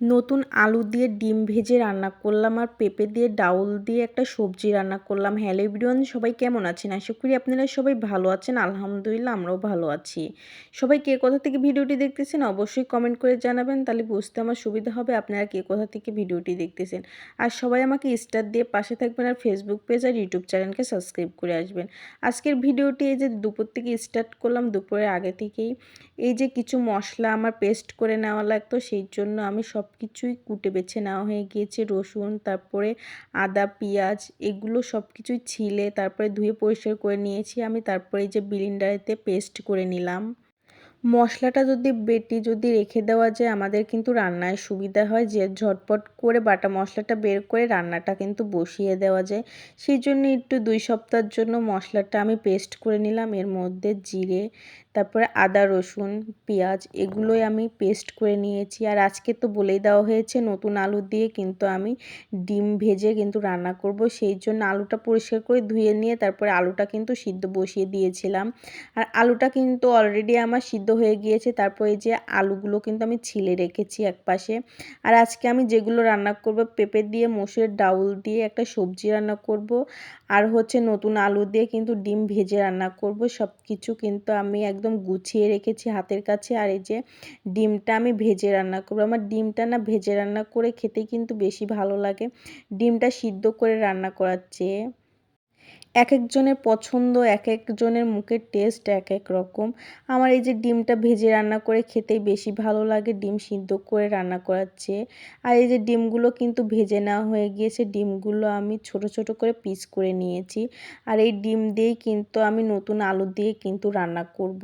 নতুন আলু দিয়ে ডিম ভেজে রান্না করলাম আর পেঁপে দিয়ে ডাউল দিয়ে একটা সবজি রান্না করলাম। হ্যালো এভরিওয়ান, সবাই কেমন আছেন? আশা করি আপনারা সবাই ভালো আছেন। আলহামদুলিল্লাহ, আমরাও ভালো আছি। সবাই কে কোথা থেকে ভিডিওটি দেখতেছেন অবশ্যই কমেন্ট করে জানাবেন। তাহলে বুঝতে আমার সুবিধা হবে আপনারা কে কোথা থেকে ভিডিওটি দেখতেছেন। আর সবাই আমাকে স্টার দিয়ে পাশে থাকবেন আর ফেসবুক পেজ আর ইউটিউব চ্যানেলকে সাবস্ক্রাইব করে আসবেন। আজকের ভিডিওটি এই যে দুপুর থেকে স্টার্ট করলাম, দুপুরের আগে থেকেই। এই যে কিছু মশলা আমার পেস্ট করে নেওয়া লাগতো, সেই জন্য আমি সব কিছুই কুটে বেছে নেওয়া হয়ে গিয়েছে। রসুন, তারপরে আদা, পেঁয়াজ, এগুলো সব কিছুই ছিলে, তারপরে ধুয়ে পরিষ্কার করে নিয়েছি। আমি তারপরে যে বিলিন্ডারেতে পেস্ট করে নিলাম। মশলাটা যদি বেটে যদি রেখে দেওয়া যায়, আমাদের কিন্তু রান্নায় সুবিধা হয়। যে ঝটপট করে বাটা মশলাটা বের করে রান্নাটা কিন্তু বসিয়ে দেওয়া যায়। সেই জন্য একটু দুই সপ্তাহের জন্য মশলাটা আমি পেস্ট করে নিলাম। এর মধ্যে জিরে তারপরে আদা, রসুন, পেঁয়াজ এগুলোই আমি পেস্ট করে নিয়েছি। আর আজকে তো বলেই দেওয়া হয়েছে নতুন আলু দিয়ে কিন্তু আমি ডিম ভেজে কিন্তু রান্না করব। সেই জন্য আলুটা পরিষ্কার করে ধুয়ে নিয়ে তারপরে আলুটা কিন্তু সিদ্ধ বসিয়ে দিয়েছিলাম। আর আলুটা কিন্তু অলরেডি আমার সিদ্ধ হয়ে গিয়েছে। তারপর যে আলুগুলো কিন্তু আমি ছিলে রেখেছি এক পাশে আর আজকে আমি যেগুলো রান্না করব, পেঁপে দিয়ে, মোষের ডাউল দিয়ে একটা সবজি রান্না করব। আর হচ্ছে নতুন আলু দিয়ে কিন্তু ডিম ভেজে রান্না করব। সব কিছু কিন্তু আমি একদম গুছিয়ে রেখেছি হাতের কাছে। আর এই যে ডিমটা আমি ভেজে রান্না করব। আমার ডিমটা না ভেজে রান্না করে খেতে কিন্তু বেশি ভালো লাগে। ডিমটা সিদ্ধ করে রান্না করার চেয়ে। এক একজনের পছন্দ এক একজনের মুখের টেস্ট এক এক রকম। আমার এই যে ডিমটা ভেজে রান্না করে খেতেই বেশি ভালো লাগে, ডিম সিদ্ধ করে রান্না করার চেয়ে। আর এই যে ডিমগুলো কিন্তু ভেজে নেওয়া হয়ে গিয়েছে, ডিমগুলো আমি ছোট ছোট করে পিস করে নিয়েছি। আর এই ডিম দিয়েই কিন্তু আমি নতুন আলু দিয়ে কিন্তু রান্না করব।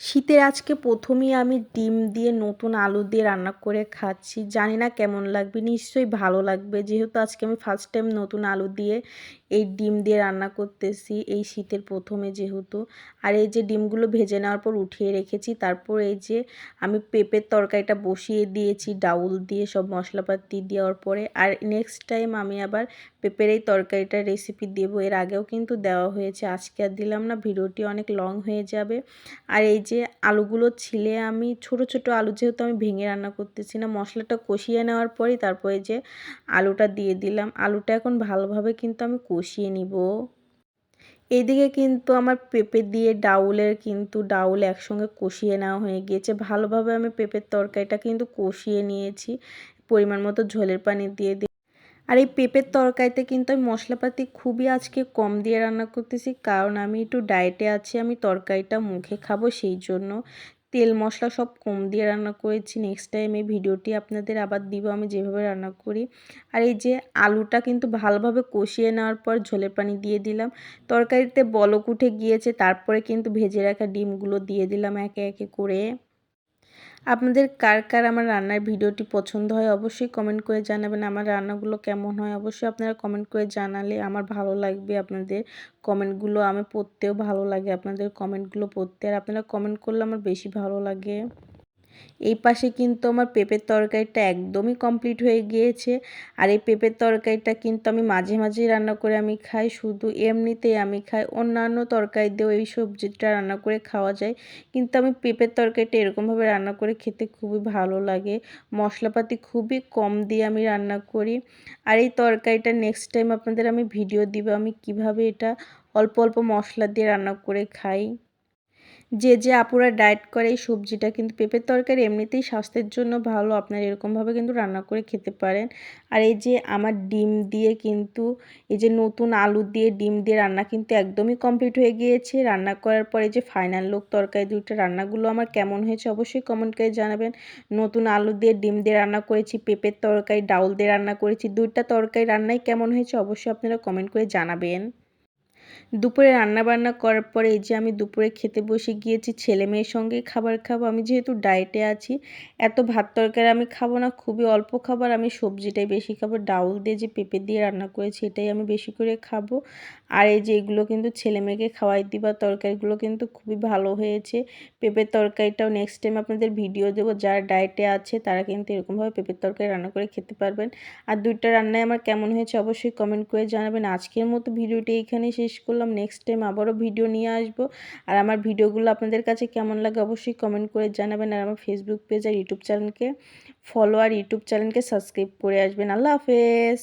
শীতের আজকে প্রথমেই আমি ডিম দিয়ে নতুন আলু দিয়ে রান্না করে খাচ্ছি। জানি না কেমন লাগবে, নিশ্চয়ই ভালো লাগবে। যেহেতু আজকে আমি ফার্স্ট টাইম নতুন আলু দিয়ে এই ডিম দিয়ে রান্না করতেছি, এই শীতের প্রথমে যেহেতু। আর এই যে ডিমগুলো ভেজে নেওয়ার পর উঠিয়ে রেখেছি, তারপর এই যে আমি পেঁপের তরকারিটা বসিয়ে দিয়েছি, ডাউল দিয়ে সব মশলাপাতি দেওয়ার পরে। আর নেক্সট টাইম আমি আবার পেঁপের এই তরকারিটার রেসিপি দেবো। এর আগেও কিন্তু দেওয়া হয়েছে, আজকে আর দিলাম না, ভিডিওটি অনেক লং হয়ে যাবে। আর এই যে আলুগুলো ছিলে আমি ছোট ছোট আলু যেহেতু আমি ভেঙে রান্না করতেছি না, মশলাটা কষিয়ে নেওয়ার পরেই তারপরে যে আলুটা দিয়ে দিলাম। আলুটা এখন ভালোভাবে কিন্তু আমি কষিয়ে নিব। এইদিকে কিন্তু আমার পেঁপে দিয়ে ডাউলের কিন্তু ডাউল একসঙ্গে কষিয়ে নেওয়া হয়ে গিয়েছে। ভালোভাবে আমি পেঁপের তরকারিটা কিন্তু কষিয়ে নিয়েছি। পরিমাণ মতো ঝোলের পানি দিয়ে আর এই পেঁপের তরকারিতে কিন্তু আমি মশলাপাতি খুবই আজকে কম দিয়ে রান্না করতেছি, কারণ আমি একটু ডায়েটে আছি, আমি তরকারিটা মুখে খাব সেই জন্য। তেল মশলা সব কম দিয়ে রান্না করেছি নেক্সট টাইম এই ভিডিওটি আপনাদের আবার দিব, আমি যেভাবে রান্না করি। আর এই যে আলুটা কিন্তু ভালোভাবে কষিয়ে নেওয়ার পর ঝোলের পানি দিয়ে দিলাম। তরকারিতে বলক উঠে গিয়েছে, তারপরে কিন্তু ভেজে রাখা ডিমগুলো দিয়ে দিলাম একে একে করে। আপনাদের কার কার আমার রান্নার ভিডিওটি পছন্দ হয় অবশ্যই কমেন্ট করে জানাবেন। আমার রান্নাগুলো কেমন হয় অবশ্যই আপনারা কমেন্ট করে জানালে আমার ভালো লাগবে আপনাদের কমেন্টগুলো আমি পড়তেও ভালো লাগে আপনাদের কমেন্টগুলো পড়তে। আর আপনারা কমেন্ট করলে আমার বেশি ভালো লাগে। এই পাশে কিন্তু আমার পেঁপের তরকারিটা একদমই কমপ্লিট হয়ে গিয়েছে। আর এই পেঁপের তরকারিটা কিন্তু আমি মাঝে মাঝেই রান্না করে আমি খাই। শুধু এমনিতেই আমি খাই। অন্যান্য তরকারি দিয়েও এই সবজিটা রান্না করে খাওয়া যায়। কিন্তু আমি পেঁপের তরকারিটা এরকমভাবে রান্না করে খেতে খুবই ভালো লাগে। মশলাপাতি খুবই কম দিয়ে আমি রান্না করি। আর এই তরকারিটা নেক্সট টাইম আপনাদের আমি ভিডিও দিব আমি কীভাবে এটা অল্প অল্প মশলা দিয়ে রান্না করে খাই। যে যে আপুরা ডায়েট করে এই সবজিটা কিন্তু পেঁপের তরকারি এমনিতেই স্বাস্থ্যের জন্য ভালো, আপনারা এরকমভাবে কিন্তু রান্না করে খেতে পারেন। আর এই যে আমার ডিম দিয়ে কিন্তু, এই যে নতুন আলু দিয়ে ডিম দিয়ে রান্না কিন্তু একদমই কমপ্লিট হয়ে গিয়েছে। রান্না করার পরে যে ফাইনাল লোক তরকারি দুইটা রান্নাগুলো আমার কেমন হয়েছে অবশ্যই কমেন্ট করে জানাবেন। নতুন আলু দিয়ে ডিম দিয়ে রান্না করেছি, পেঁপের তরকারি, ডাউল দিয়ে রান্না করেছি, দুইটা তরকারি রান্নাই কেমন হয়েছে অবশ্যই আপনারা কমেন্ট করে জানাবেন। দুপুরে রান্না বান্না করার পরে এই যে আমি দুপুরে খেতে বসে গিয়েছি, ছেলে মেয়ের সঙ্গে খাবার খাব। আমি যেহেতু ডায়েটে আছি, এত ভাত তরকারি আমি খাব না, খুবই অল্প খাবার। আমি সবজিটাই বেশি খাব, ডাউল দিয়ে যে পেঁপে দিয়ে রান্না করেছি, এটাই আমি বেশি করে খাব। আর এই যে এগুলো কিন্তু ছেলে মেয়েকে খাওয়াই দিবা, তরকারিগুলো কিন্তু খুবই ভালো হয়েছে। পেঁপের তরকারিটাও নেক্সট টাইম আপনাদের ভিডিও দেবো। যারা ডায়েটে আছে, তারা কিন্তু এরকমভাবে পেঁপের তরকারি রান্না করে খেতে পারবেন। আর দুইটা রান্নায় আমার কেমন হয়েছে অবশ্যই কমেন্ট করে জানাবেন। আজকের মতো ভিডিওটি এইখানেই শেষ করলাম নেক্সট টাইম আবারও ভিডিও নিয়ে আসব। আর আমার ভিডিওগুলো আপনাদের কাছে কেমন লাগে অবশ্যই কমেন্ট করে জানাবেন। আর আমার ফেসবুক পেজ আর ইউটিউব চ্যানেলকে ফলো আর ইউটিউব চ্যানেলকে সাবস্ক্রাইব করে আসবেন। আল্লাহ হাফেজ!